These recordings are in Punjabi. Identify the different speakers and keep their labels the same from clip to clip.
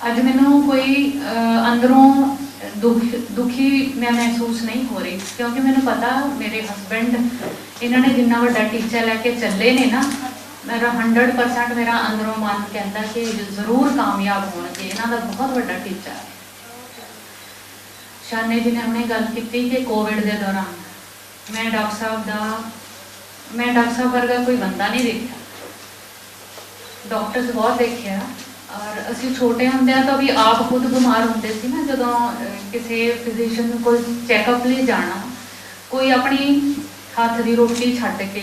Speaker 1: ਅੱਜ ਮੈਨੂੰ ਕੋਈ ਅੰਦਰੋਂ ਦੁੱਖ, ਦੁਖੀ ਮੈਂ ਮਹਿਸੂਸ ਨਹੀਂ ਹੋ ਰਹੀ, ਕਿਉਂਕਿ ਮੈਨੂੰ ਪਤਾ ਮੇਰੇ ਹਸਬੰਡ ਇਹਨਾਂ ਨੇ ਜਿੰਨਾ ਵੱਡਾ ਟੀਚਾ ਲੈ ਕੇ ਚੱਲੇ ਨੇ ਨਾ, ਮੇਰਾ 100% ਮੇਰਾ ਅੰਦਰੋਂ ਮਨ ਕਹਿੰਦਾ ਕਿ ਜ਼ਰੂਰ ਕਾਮਯਾਬ ਹੋਣਗੇ, ਇਹਨਾਂ ਦਾ ਬਹੁਤ ਵੱਡਾ ਟੀਚਾ ਹੈ। ਸ਼ਾਨੇ ਜੀ ਨੇ ਹੁਣੇ ਗੱਲ ਕੀਤੀ ਕਿ ਕੋਵਿਡ ਦੇ ਦੌਰਾਨ ਮੈਂ ਡਾਕਟਰ ਸਾਹਿਬ ਦਾ, ਮੈਂ ਡਾਕਟਰ ਸਾਹਿਬ ਵਰਗਾ ਕੋਈ ਬੰਦਾ ਨਹੀਂ ਦੇਖਿਆ। ਡਾਕਟਰਸ ਬਹੁਤ ਦੇਖਿਆ। ਔਰ ਅਸੀਂ ਛੋਟੇ ਹੁੰਦਿਆਂ ਤਾਂ ਵੀ ਆਪ ਖੁਦ ਬਿਮਾਰ ਹੁੰਦੇ ਸੀ ਨਾ, ਜਦੋਂ ਕਿਸੇ ਫਿਜ਼ੀਸ਼ੀਅਨ ਨੂੰ ਕੋਈ ਚੈੱਕਅਪ ਲਈ ਜਾਣਾ, ਕੋਈ ਆਪਣੀ ਹੱਥ ਦੀ ਰੋਟੀ ਛੱਡ ਕੇ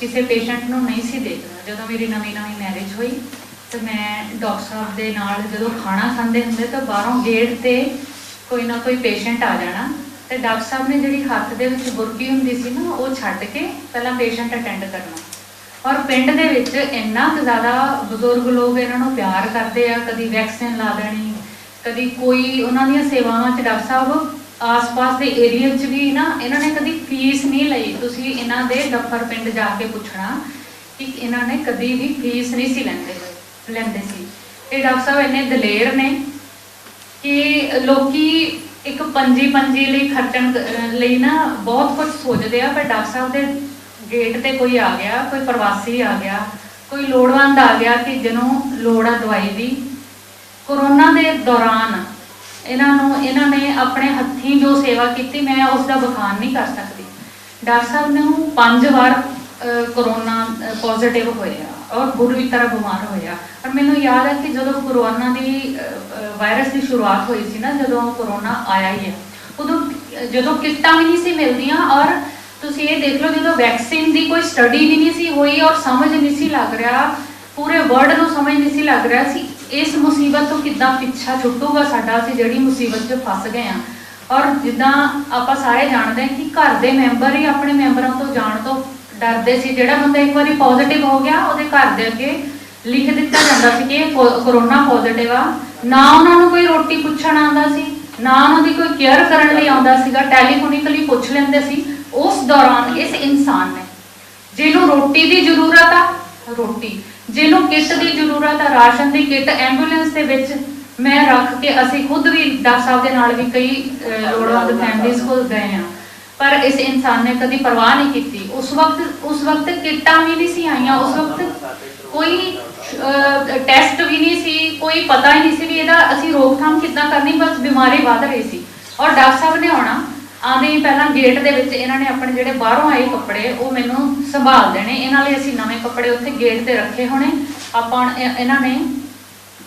Speaker 1: ਕਿਸੇ ਪੇਸ਼ੈਂਟ ਨੂੰ ਨਹੀਂ ਸੀ ਦੇਖਦਾ ਜਦੋਂ ਮੇਰੀ ਨਵੀਂ ਨਵੀਂ ਮੈਰਿਜ ਹੋਈ, ਤੇ ਮੈਂ ਡਾਕਟਰ ਸਾਹਿਬ ਦੇ ਨਾਲ ਜਦੋਂ ਖਾਣਾ ਖਾਂਦੇ ਹੁੰਦੇ, ਤਾਂ ਬਾਹਰੋਂ ਗੇਟ ਤੇ ਕੋਈ ਨਾ ਕੋਈ ਪੇਸ਼ੈਂਟ ਆ ਜਾਣਾ। ਤੇ ਡਾਕਟਰ ਸਾਹਿਬ ਨੇ ਜਿਹੜੀ ਹੱਥ ਦੇ ਵਿੱਚ ਬੁਰਕੀ ਹੁੰਦੀ ਸੀ ਨਾ, ਉਹ ਛੱਡ ਕੇ ਪਹਿਲਾਂ ਪੇਸ਼ੈਂਟ ਅਟੈਂਡ ਕਰਨਾ। ਔਰ ਪਿੰਡ ਦੇ ਵਿੱਚ ਇੰਨਾ ਕੁ ਜ਼ਿਆਦਾ ਬਜ਼ੁਰਗ ਲੋਕ ਇਹਨਾਂ ਨੂੰ ਪਿਆਰ ਕਰਦੇ ਆ, ਕਦੀ ਵੈਕਸੀਨ ਲਾ ਦੇਣੀ, ਕਦੀ ਕੋਈ ਉਹਨਾਂ ਦੀਆਂ ਸੇਵਾਵਾਂ ਚ ਡਾਕਟਰ ਸਾਹਿਬ, ਆਸ-ਪਾਸ ਦੇ ਏਰੀਆ 'ਚ ਵੀ ਨਾ ਇਹਨਾਂ ਨੇ ਕਦੀ ਫੀਸ ਨਹੀਂ ਲਈ। ਤੁਸੀਂ ਇਹਨਾਂ ਦੇ ਦਫ਼ਤਰ ਪਿੰਡ ਜਾ ਕੇ ਪੁੱਛਣਾ ਕਿ ਇਹਨਾਂ ਨੇ ਕਦੀ ਵੀ ਫੀਸ ਨਹੀਂ ਸੀ ਲੈਂਦੇ ਲੈਂਦੇ ਸੀ। ਇਹ ਡਾਕਟਰ ਸਾਹਿਬ ਇੰਨੇ ਦਲੇਰ ਨੇ ਕਿ ਲੋਕੀ ਇੱਕ ਪੰਜੀ ਪੰਜੀ ਲਈ ਖਰਚਣ ਲਈ ਨਾ ਬਹੁਤ ਕੁਝ ਸੋਚਦੇ ਆ, ਪਰ ਡਾਕਟਰ ਸਾਹਿਬ ਦੇ ਗੇਟ ਤੇ ਕੋਈ ਆ ਗਿਆ ਕੋਈ ਪ੍ਰਵਾਸੀ ਆ ਗਿਆ ਕੋਈ ਲੋੜਵੰਦ ਆ ਗਿਆ ਕਿ ਜਿਹਨੂੰ ਲੋੜ ਆ ਦਵਾਈ ਦੀ। ਕੋਰੋਨਾ ਦੇ ਦੌਰਾਨ ਇਹਨਾਂ ਨੂੰ ਇਹਨਾਂ ਨੇ ਆਪਣੇ ਹੱਥੀਂ ਜੋ ਸੇਵਾ ਕੀਤੀ ਮੈਂ ਉਸ ਦਾ ਬਖਾਨ ਨਹੀਂ ਕਰ ਸਕਦੀ। ਡਾਕਟਰ ਸਾਹਿਬ ਨੂੰ ਪੰਜ ਵਾਰ ਅਹ, ਪੋਜ਼ਿਟਿਵ ਹੋਇਆ ਔਰ ਬੁਰੀ ਤਰ੍ਹਾਂ ਬਿਮਾਰ ਹੋਇਆ। ਔਰ ਮੈਨੂੰ ਯਾਦ ਹੈ ਕਿ ਜਦੋਂ ਕਰੋਨਾ ਦੀ ਵਾਇਰਸ ਦੀ ਸ਼ੁਰੂਆਤ ਹੋਈ ਸੀ ਨਾ ਜਦੋਂ ਕਰੋਨਾ ਆਇਆ ਹੀ ਹੈ ਉਦੋਂ ਜਦੋਂ ਕਿੱਟਾਂ ਵੀ ਨਹੀਂ ਸੀ ਮਿਲਦੀਆਂ ਔਰ ਤੁਸੀਂ ਇਹ ਦੇਖ ਲਓ ਜਦੋਂ ਵੈਕਸੀਨ ਦੀ ਕੋਈ ਸਟੱਡੀ ਵੀ ਨਹੀਂ ਸੀ ਹੋਈ ਔਰ ਸਮਝ ਨਹੀਂ ਸੀ ਲੱਗ ਰਿਹਾ, ਪੂਰੇ ਵਰਲਡ ਨੂੰ ਸਮਝ ਨਹੀਂ ਸੀ ਲੱਗ ਰਿਹਾ ਸੀ, ਇਸ ਮੁਸੀਬਤ ਤੋਂ ਕਿੱਦਾਂ ਪਿੱਛਾ ਛੁੱਟੂਗਾ ਸਾਡਾ, ਅਸੀਂ ਜਿਹੜੀ ਮੁਸੀਬਤ 'ਚ ਫਸ ਗਏ ਆ ਔਰ ਜਿੱਦਾਂ ਆਪਾਂ ਸਾਰੇ ਜਾਣਦੇ ਹਾਂ ਕਿ ਘਰ ਦੇ ਮੈਂਬਰ ਹੀ ਆਪਣੇ ਮੈਂਬਰਾਂ ਤੋਂ ਜਾਣ ਤੋਂ ਡਰਦੇ ਸੀ, ਜਿਹੜਾ ਬੰਦਾ ਇੱਕ ਵਾਰੀ ਪੋਜ਼ਿਟਿਵ ਹੋ ਗਿਆ, ਉਹਦੇ ਘਰ ਦੇ ਅੱਗੇ ਲਿਖ ਦਿੱਤਾ ਜਾਂਦਾ ਸੀ ਕਿ ਇਹ ਕੋ- ਕਰੋਨਾ ਪੋਜ਼ਿਟਿਵ ਆ। ਨਾ ਉਹਨਾਂ ਨੂੰ ਕੋਈ ਰੋਟੀ ਪੁੱਛਣ ਆਉਂਦਾ ਸੀ, ਨਾ ਉਹਨਾਂ ਦੀ ਕੋਈ ਕੇਅਰ ਕਰਨ ਲਈ ਆਉਂਦਾ ਸੀਗਾ ਟੈਲੀਫੋਨਿਕਲੀ ਪੁੱਛ ਲੈਂਦੇ ਸੀ। ਉਸ ਦੌਰਾਨ ਇਸ ਇਨਸਾਨ ਨੇ, ਜਿਹਨੂੰ ਰੋਟੀ ਦੀ ਜ਼ਰੂਰਤ ਆ, ਰੋਟੀ, ਜਿਹਨੂੰ ਕਿੱਟ ਦੀ ਜ਼ਰੂਰਤ ਆ, ਰਾਸ਼ਨ ਦੀ ਕਿੱਟ ਐਂਬੂਲੈਂਸ ਦੇ ਵਿੱਚ ਮੈਂ ਰੱਖ ਕੇ ਅਸੀਂ ਖੁਦ ਵੀ ਡਾਕਟਰ ਸਾਹਿਬ ਦੇ ਨਾਲ ਵੀ ਕਈ ਲੋੜਵੰਦ ਫੈਮਿਲੀਜ਼ ਕੋਲ ਗਏ ਆ ਪਰ ਇਸ ਇਨਸਾਨ ਨੇ ਕਦੀ ਪਰਵਾਹ ਨਹੀਂ ਕੀਤੀ। ਉਸ ਵਕਤ ਉਸ ਵਕਤ ਕਿੱਟਾਂ ਵੀ ਨਹੀਂ ਸੀ ਆਈਆਂ, ਉਸ ਵਕਤ ਕੋਈ ਟੈਸਟ ਵੀ ਨਹੀਂ ਸੀ, ਕੋਈ ਪਤਾ ਹੀ ਨਹੀਂ ਸੀ ਵੀ ਇਹਦਾ ਅਸੀਂ ਰੋਕਥਾਮ ਕਿੱਦਾਂ ਕਰਨੀ, ਬਸ ਬਿਮਾਰੀ ਵੱਧ ਰਹੀ ਸੀ। ਔਰ ਡਾਕਟਰ ਸਾਹਿਬ ਨੇ ਆਉਣਾ ਆਉਂਦੇ ਹੀ ਪਹਿਲਾਂ ਗੇਟ ਦੇ ਵਿੱਚ ਇਹਨਾਂ ਨੇ ਆਪਣੇ ਜਿਹੜੇ ਬਾਹਰੋਂ ਆਏ ਕੱਪੜੇ, ਉਹ ਮੈਨੂੰ ਸੰਭਾਲ ਦੇਣੇ। ਇਹਨਾਂ ਲਈ ਅਸੀਂ ਨਵੇਂ ਕੱਪੜੇ ਉੱਥੇ ਗੇਟ ਤੇ ਰੱਖੇ ਹੋਣੇ। ਆਪਾਂ ਇਹ- ਇਹਨਾਂ ਨੇ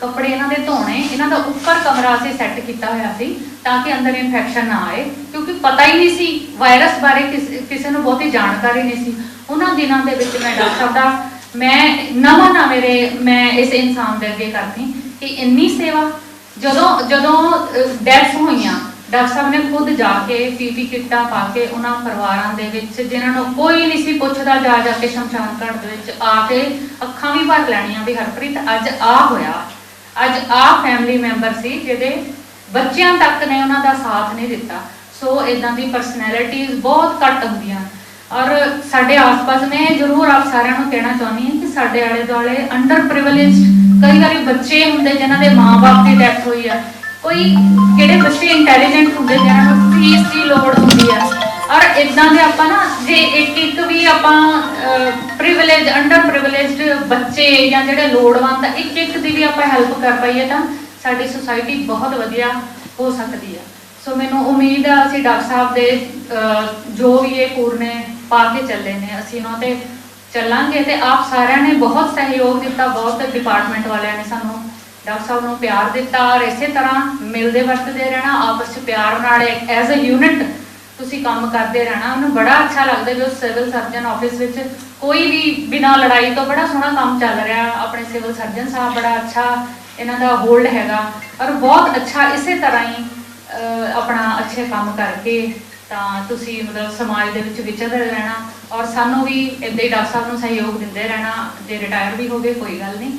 Speaker 1: ਕੱਪੜੇ ਇਹਨਾਂ ਦੇ ਧੋਣੇ। ਇਹਨਾਂ ਦਾ ਉੱਪਰ ਕਮਰਾ ਅਸੀਂ ਸੈੱਟ ਕੀਤਾ ਹੋਇਆ ਸੀ ਤਾਂ ਕਿ ਅੰਦਰ ਇਨਫੈਕਸ਼ਨ ਨਾ ਆਏ। ਕਿਉਂਕਿ ਪਤਾ ਹੀ ਨਹੀਂ ਸੀ ਵਾਇਰਸ ਬਾਰੇ ਕਿਸ- ਕਿਸੇ ਨੂੰ ਬਹੁਤੀ ਜਾਣਕਾਰੀ ਨਹੀਂ ਸੀ। ਉਹਨਾਂ ਦਿਨਾਂ ਦੇ ਵਿੱਚ ਮੈਂ ਡਾਕਟਰ ਸਾਹਿਬ ਦਾ, ਮੈਂ ਨਵਾਂ ਨਾ ਮੇਰੇ, ਮੈਂ ਇਸ ਇਨਸਾਨ ਦੇ ਅੱਗੇ ਕਰਦੀ ਕਿ ਇੰਨੀ ਸੇਵਾ, ਜਦੋਂ ਜਦੋਂ ਡੈਥ ਹੋਈਆਂ ਡਾਕਟਰ ਸਾਹਿਬ ਨੇ ਖੁਦ ਜਾ ਕੇ ਪੀਪੀ ਕਿੱਟਾਂ ਪਾ ਕੇ ਉਹਨਾਂ ਪਰਿਵਾਰਾਂ ਦੇ ਵਿੱਚ, ਜਿਨ੍ਹਾਂ ਨੂੰ ਕੋਈ ਨਹੀਂ ਸੀ ਪੁੱਛਦਾ ਜਾ ਜਾ ਕੇ ਸ਼ਮਸ਼ਾਨ ਘਾਟ ਦੇ ਵਿੱਚ, ਆ ਕੇ ਅੱਖਾਂ ਵੀ ਭਰ ਲੈਣੀਆਂ ਵੀ ਹਰਪ੍ਰੀਤ, ਅੱਜ ਆ ਹੋਇਆ। ਅੱਜ ਆ ਫੈਮਿਲੀ ਮੈਂਬਰ ਸੀ ਜਿਹਦੇ ਬੱਚਿਆਂ ਤੱਕ ਨੇ ਉਹਨਾਂ ਦਾ ਸਾਥ ਨਹੀਂ ਦਿੱਤਾ। ਸੋ ਇਦਾਂ ਦੀ ਪਰਸਨੈਲਿਟੀਜ਼ ਬਹੁਤ ਘੱਟ ਹੁੰਦੀਆਂ। ਔਰ ਸਾਡੇ ਆਸ-ਪਾਸ ਮੈਂ ਜ਼ਰੂਰ ਆਪ ਸਾਰਿਆਂ ਨੂੰ ਕਹਿਣਾ ਚਾਹੁੰਦੀ ਹਾਂ ਕਿ ਸਾਡੇ ਆਲੇ ਦੁਆਲੇ ਅੰਡਰ ਪ੍ਰਿਵਿਲੇਜਡ ਕਈ ਵਾਰੀ ਬੱਚੇ ਹੁੰਦੇ ਜਿਨ੍ਹਾਂ ਦੇ ਮਾਪੇ ਦੀ ਡੈਥ ਹੋਈ ਆ। ਕੋਈ ਕਿਹੜੇ ਬੱਚੇ ਇੰਟੈਲੀਜੈਂਟ ਹੁੰਦੇ ਜਿਹਨਾਂ ਨੂੰ ਫੀਸ ਦੀ ਲੋੜ ਹੁੰਦੀ ਆ। ਔਰ ਇਦਾਂ ਦੇ ਆਪਾਂ ਨਾ ਜੇ ਇੱਕ ਇੱਕ ਵੀ ਆਪਾਂ ਪ੍ਰਿਵਿਲੇਜ ਅੰਡਰ ਪ੍ਰਿਵਿਲੇਜਡ ਬੱਚੇ ਜਾਂ ਜਿਹੜੇ ਲੋੜਵੰਦ ਆ, ਇੱਕ ਇੱਕ ਦੀ ਵੀ ਆਪਾਂ ਹੈਲਪ ਕਰ ਪਾਈਏ ਤਾਂ ਸਾਡੀ ਸੁਸਾਇਟੀ ਬਹੁਤ ਵਧੀਆ ਹੋ ਸਕਦੀ ਆ। ਸੋ ਮੈਨੂੰ ਉਮੀਦ ਆ ਅਸੀਂ ਡਾਕਟਰ ਸਾਹਿਬ ਦੇ ਜੋ ਵੀ ਇਹ ਪੂਰਨੇ ਪਾ ਕੇ ਚੱਲੇ ਨੇ ਅਸੀਂ ਉਹਨਾਂ ਤੇ ਚੱਲਾਂਗੇ ਤੇ ਆਪ ਸਾਰਿਆਂ ਨੇ ਬਹੁਤ ਸਹਿਯੋਗ ਦਿੱਤਾ ਬਹੁਤ ਡਿਪਾਰਟਮੈਂਟ ਵਾਲਿਆਂ ਨੇ ਸਾਨੂੰ ਡਾਕਟਰ ਸਾਹਿਬ ਨੂੰ ਪਿਆਰ ਦਿੱਤਾ ਔਰ ਇਸੇ ਤਰ੍ਹਾਂ ਮਿਲਦੇ ਵਰਤਦੇ ਰਹਿਣਾ, ਆਪਸ ਵਿੱਚ ਪਿਆਰ ਨਾਲ ਐਜ਼ ਅ ਯੂਨਿਟ ਤੁਸੀਂ ਕੰਮ ਕਰਦੇ ਰਹਿਣਾ ਮੈਨੂੰ ਬੜਾ ਅੱਛਾ ਲੱਗਦਾ ਜੋ ਸਿਵਲ ਸਰਜਨ ਆਫਿਸ ਵਿੱਚ ਕੋਈ ਵੀ ਬਿਨਾਂ ਲੜਾਈ ਤੋਂ ਬੜਾ ਸੋਹਣਾ ਕੰਮ ਚੱਲ ਰਿਹਾ, ਆਪਣੇ ਸਿਵਲ ਸਰਜਨ ਸਾਹਿਬ ਬੜਾ ਅੱਛਾ ਇਹਨਾਂ ਦਾ ਹੋਲਡ ਹੈਗਾ ਔਰ ਬਹੁਤ ਅੱਛਾ ਇਸੇ ਤਰ੍ਹਾਂ ਹੀ ਆਪਣਾ ਅੱਛੇ ਕੰਮ ਕਰਕੇ ਤਾਂ ਤੁਸੀਂ ਮਤਲਬ ਸਮਾਜ ਦੇ ਵਿੱਚ ਵਿਚਰਦੇ ਰਹਿਣਾ ਔਰ ਸਾਨੂੰ ਵੀ ਇਦਾਂ ਹੀ ਡਾਕਟਰ ਸਾਹਿਬ ਨੂੰ ਸਹਿਯੋਗ ਦਿੰਦੇ ਰਹਿਣਾ, ਜੇ ਰਿਟਾਇਰ ਵੀ ਹੋ ਗਏ, ਕੋਈ ਗੱਲ ਨਹੀਂ।